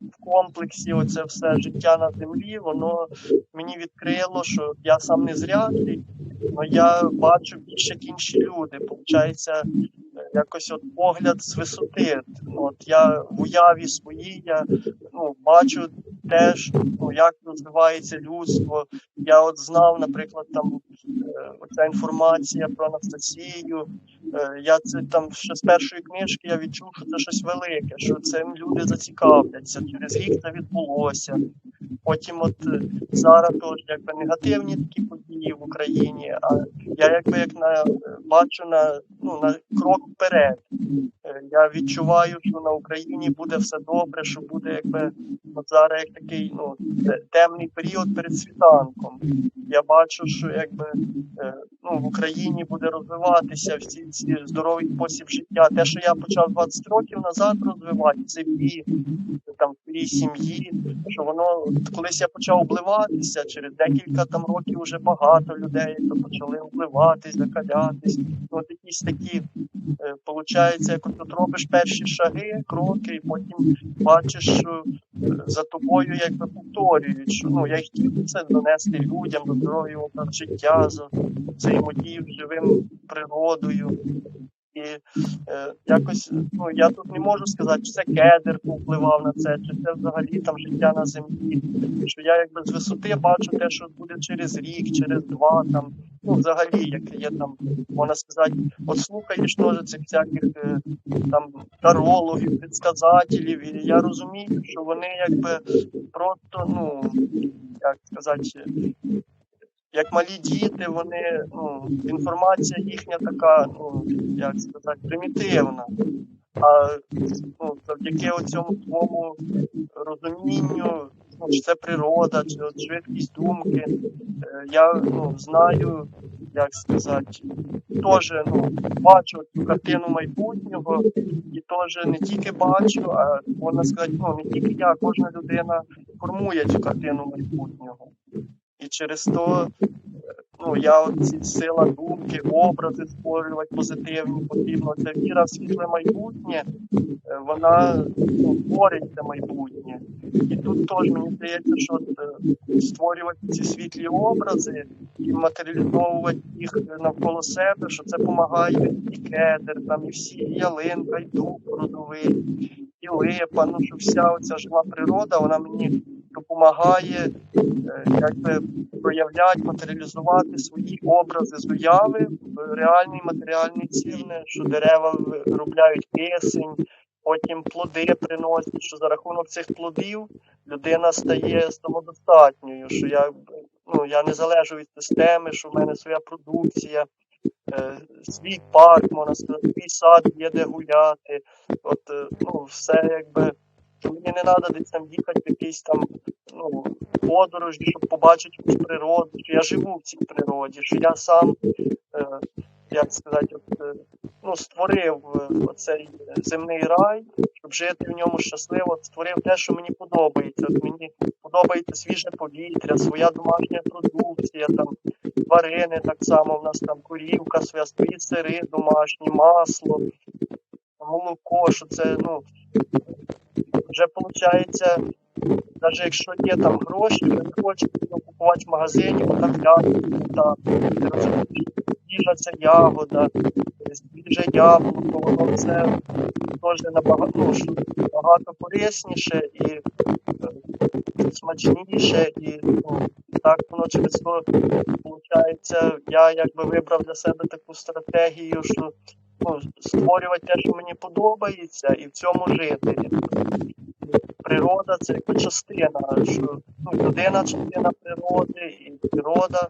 в комплексі оце все життя на землі, воно мені відкрило, що я сам не зрячий, але я бачу більше як інші люди. Получається, е, якось от погляд з висоти. От я в уяві своїй, я ну, бачу теж, ну, як розвивається людство. Я от знав, наприклад, там оця інформація про Анастасію. Е, Я це там ще з першої книжки я відчув, що це щось велике, що цим люди зацікавляться. Через рік це відбулося. Потім, от е, зараз теж якби негативні такі події в Україні, а я якби як на бачу на ну на крок вперед. Е, Я відчуваю, що на Україні буде все добре, що буде якби от зараз як такий ну темний період перед світанком. Я бачу, що якби е, ну в Україні буде розвиватися всі ці здоровий спосіб життя. Те, що я почав 20 років назад розвивати, це собі там своїй сім'ї, що воно колись я почав обливатися, через декілька там років вже багато людей то почали обливатись, закалятись. Ну, от якісь такі, получається, як тут робиш перші шаги, кроки, і потім бачиш, що е, за тобою якби повторюють, що ну я хотів це донести людям до здоров'я образ життя, за взаємодію з живим природою. І е, якось ну я тут не можу сказати, чи це кедр повпливав на це, чи це взагалі там життя на землі. Що я якби з висоти бачу те, що буде через рік, через два там. Ну, взагалі, як є там, можна сказати, от слухаєш теж цих всяких е, там тарологів, предсказателів, і я розумію, що вони якби просто, ну як сказати, як малі діти, вони ну, інформація їхня така, ну як сказати, примітивна. А ну, завдяки цьому твоєму розумінню, чи це природа, чи от швидкість думки, е, я ну, знаю, як сказати, теж ну, бачу цю картину майбутнього, і теж не тільки бачу, а можна сказати, ну не тільки я, кожна людина формує цю картину майбутнього. І через то ну, я ці сила думки, образи створювати позитивні потрібно. Це віра в світле майбутнє, е, вона ну, це майбутнє. І тут теж мені здається, що е, створювати ці світлі образи і матеріалізовувати їх навколо себе, що це допомагає і кедр, там, і всі і ялинка, і дуб родовий, і липа, ну що вся оця жива природа, вона мені допомагає е, якби проявляти, матеріалізувати свої образи з уяви в реальний матеріальний цілі, що дерева виробляють кисень, потім плоди приносять, що за рахунок цих плодів людина стає самодостатньою, що я, ну, я не залежу від системи, що в мене своя продукція, е, свій парк, можна свій сад є де гуляти. От, е, ну, все якби. Що Мені не треба десь там їхати в якийсь там ну, подорожі, щоб побачити якусь природу, що я живу в цій природі, що я сам, е, як сказати, от, е, ну, створив е, оцей земний рай, щоб жити в ньому щасливо, створив те, що мені подобається. От мені подобається свіже повітря, своя домашня продукція, там тварини так само, в нас там корівка, своя свої сири домашні, масло, молоко, що це, ну, вже виходить, навіть якщо є там гроші, ви не хочете ну, купувати в магазині, ягоди, та їжа це ягода, свіже яблуко, воно це теж набагато, ну, що набагато корисніше і е, смачніше, і ну, так воно через то виходить, я якби вибрав для себе таку стратегію, що ну, створювати те, що мені подобається, і в цьому жити. Природа це якби частина, що ну, людина частина природи, і природа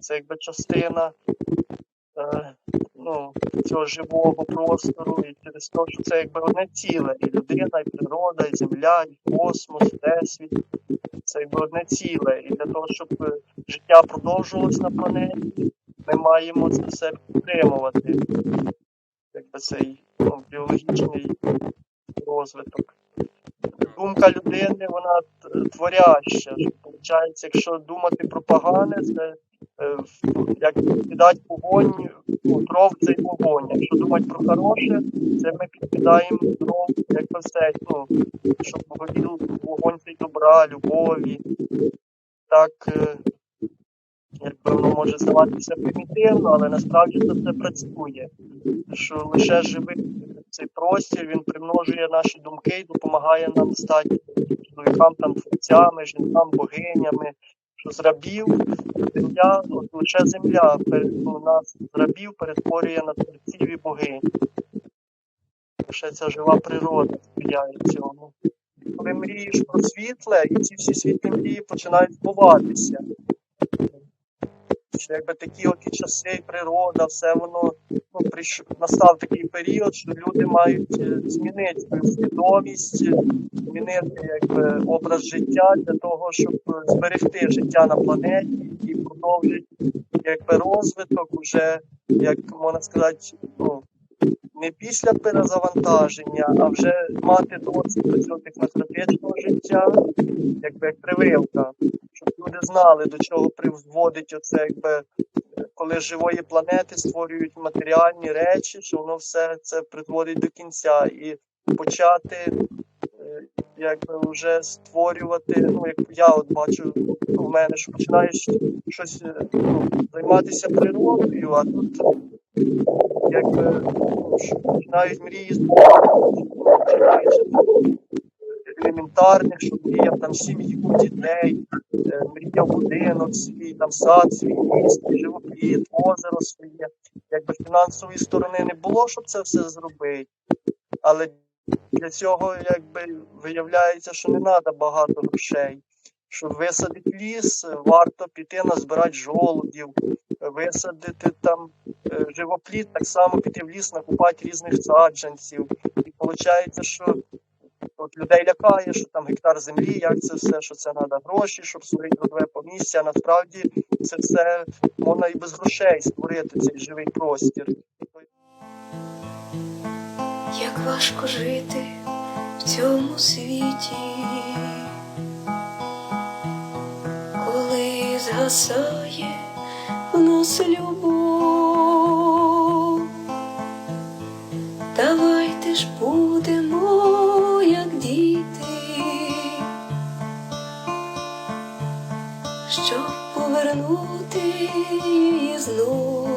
це якби частина е, ну, цього живого простору, і через те, що це якби одне ціле, і людина, і природа, і земля, і космос, всесвіт. Це якби одне ціле. І для того, щоб е, життя продовжувалось на планеті, ми маємо це все підтримувати. Цей ну, біологічний розвиток. Думка людини, вона творяща. Виходить, якщо думати про погане, це е, як підкидати вогонь, ну, дров це й вогонь. Якщо думати про хороше, це ми підкидаємо дров, як все, ну, щоб горів вогонь цей добра, любові. Так, е, якби воно може здаватися примітивно, але насправді це все працює. Що лише живий цей простір, він примножує наші думки і допомагає нам стати чоловікам там творцями, жінкам, богинями, що з рабів земля, от лише земля ну, нас з рабів перетворює на творців і богинь. Лише ця жива природа сприяє цьому. Коли мрієш про світле, і ці всі світлі мрії починають збуватися. Що якби такі оті часи, природа, все воно ну, прийш... настав такий період, що люди мають е, змінити свідомість, змінити якби, образ життя для того, щоб е, зберегти життя на планеті і продовжити якби, розвиток уже, як можна сказати, ну, не після перезавантаження, а вже мати досвід до цього технократичного життя, якби як прививка, щоб люди знали, до чого приводить оце, якби коли живої планети створюють матеріальні речі, що воно все це призводить до кінця, і почати е, якби вже створювати, ну як я от бачу в мене, що починаєш щось е, ну, займатися природою, а тут якби ну, починають мрії збуватися, починаючи з елементарних, що мріяв там сім'ю, дітей, е, мріяв будинок свій, там сад свій, ліс, живопліт, озеро своє. Якби фінансової сторони не було, щоб це все зробити. Але для цього якби виявляється, що не треба багато грошей. Щоб висадити ліс, варто піти назбирати жолудів, висадити там е, живопліт, так само піти в ліс, накупати різних саджанців. І виходить, що от людей лякає, що там гектар землі, як це все, що це треба гроші, щоб створити трудове помістя. Насправді це все можна і без грошей створити цей живий простір. Як важко жити в цьому світі, коли згасає в нас любов, давайте ж будемо, її знов.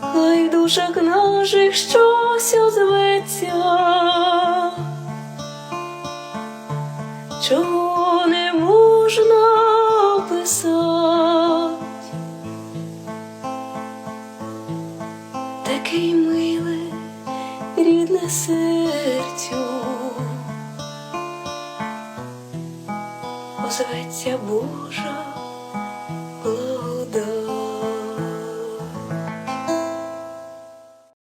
Хай в душах наших щось озветься, чого не можна описати. Такий миле, рідне серцю, озветься Божа